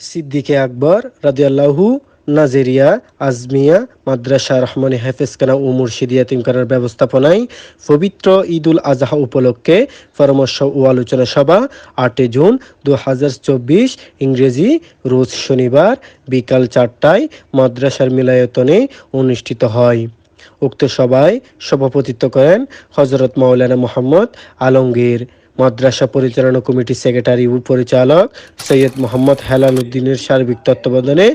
সিদ্দিকে আকবর রাদিয়াল্লাহু নাজেরিয়া আজমিয়া মাদ্রাসা রহমানি হাফেজখানা ও মুর্শিদ ইয়াতিমখানার ব্যবস্থাপনায় পবিত্র ঈদুল আজহা উপলক্ষে পরামর্শ ও আলোচনা সভা আটই জুন দু হাজার চব্বিশ ইংরেজি রোজ শনিবার বিকাল চারটায় মাদ্রাসার মিলায়তনে অনুষ্ঠিত হয়। উক্ত সভায় সভাপতিত্ব করেন হজরত মাওলানা মোহাম্মদ আলমগীর। মাদ্রাসা পরিচালনা কমিটির সেক্রেটারি ও পরিচালক সৈয়দ মোহাম্মদ হেলাল উদ্দিনের সার্বিক তত্ত্বাবধানে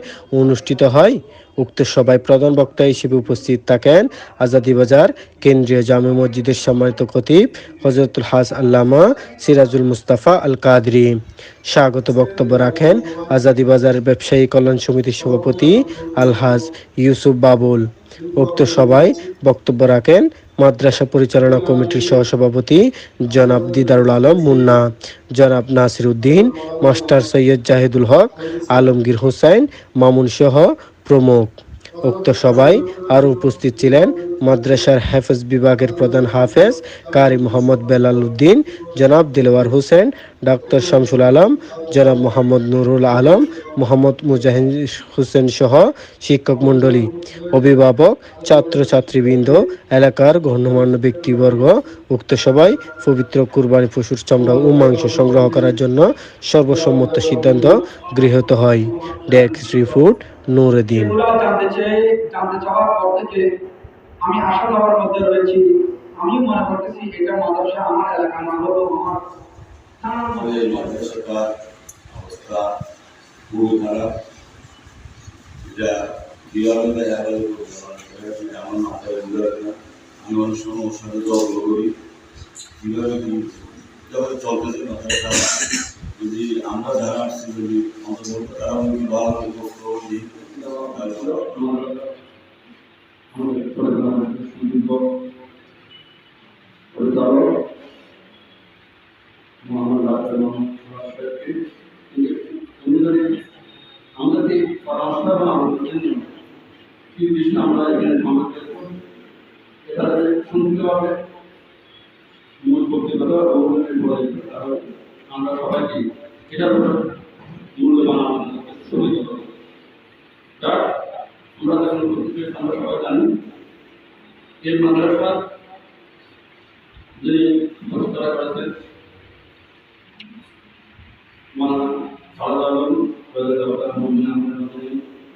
অনুষ্ঠিত হয়। উক্ত সভায় প্রধান বক্তা হিসেবে উপস্থিত থাকেন আজাদি বাজার কেন্দ্রীয় জামে মসজিদের সম্মানিত খতিব হজরতুল হাস আল্লামা সিরাজুল মুস্তাফা আল কাদরি স্বাগত বক্তব্য রাখেন আজাদি বাজার ব্যবসায়ী কল্যাণ সমিতির সভাপতি আলহাজ ইউসুফ বাবুল। উক্ত সভায় বক্তব্য রাখেন মাদ্রাসা পরিচালনা কমিটির সহসভাপতি জনাব দিদারুল আলম মুন্না, জনাব নাসির উদ্দিন, মাস্টার সৈয়দ জাহেদুল হক, আলমগীর হোসেন, মামুন সহ প্রমুখ। উক্ত সভায় আরও উপস্থিত ছিলেন মাদ্রাসার হেফজ বিভাগের প্রধান হাফেজ কারি মোহাম্মদ বেলাল উদ্দিন, জনাব দিলওয়ার হোসেন, ডাক্তার শামসুল আলম, জনাব মোহাম্মদ নুরুল আলম, মোহাম্মদ মুজাহিদ হোসেন সহ শিক্ষক মণ্ডলী। অভিভাবক, ছাত্রছাত্রীবৃন্দ, এলাকার গণ্যমান্য ব্যক্তিবর্গ, উক্ত সবাই পবিত্র কুরবানি পশুর চামড়া ও মাংস সংগ্রহ করার জন্য সর্বসম্মত সিদ্ধান্ত গৃহীত হয়। Desk report, Nuruddin. আমি আশা দেওয়ার মধ্যে রয়েছি। আমিও মনে করতেছি এটা মাদ্রাসা আমার এলাকা না হলো আমার খুবই আমি করি। যদি আমরা যারা আসছি, যদি ভালো বক্তব্য দিই তাহলে আমাদেরকে পরামর্শ আমরা এখানে করা যেত কারণ আমরা সবাই জানি। এই মাদ্রাসা করেছেন মানে সারদা আলম সৈয়দ আবতার মুমিন আহমেদ নদী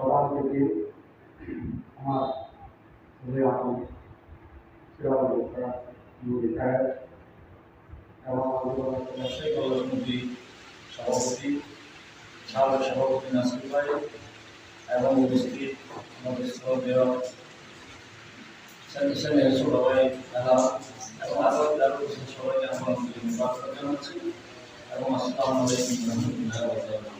সভাপতি আমার হুজুর আহমদ সিরাজুল ইসলাম নুরি সাহেব এবং আমাদের ব্যবসায়ী কল্যাণ সমিতি সভাপতি সাবেক সভাপতি নাসির ভাই এবং উপস্থিত আমাদের শ্রদ্ধেয় সেন্ট্রেশনের ছোট ভাই খেলা এবং আরও যারা উপস্থিত সবাইকে আমরা বার্তা জানাচ্ছি এবং আসসালামু আলাইকুম রহমতুল্লাহ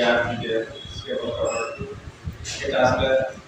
क्या की के इसके ऊपर के टास्क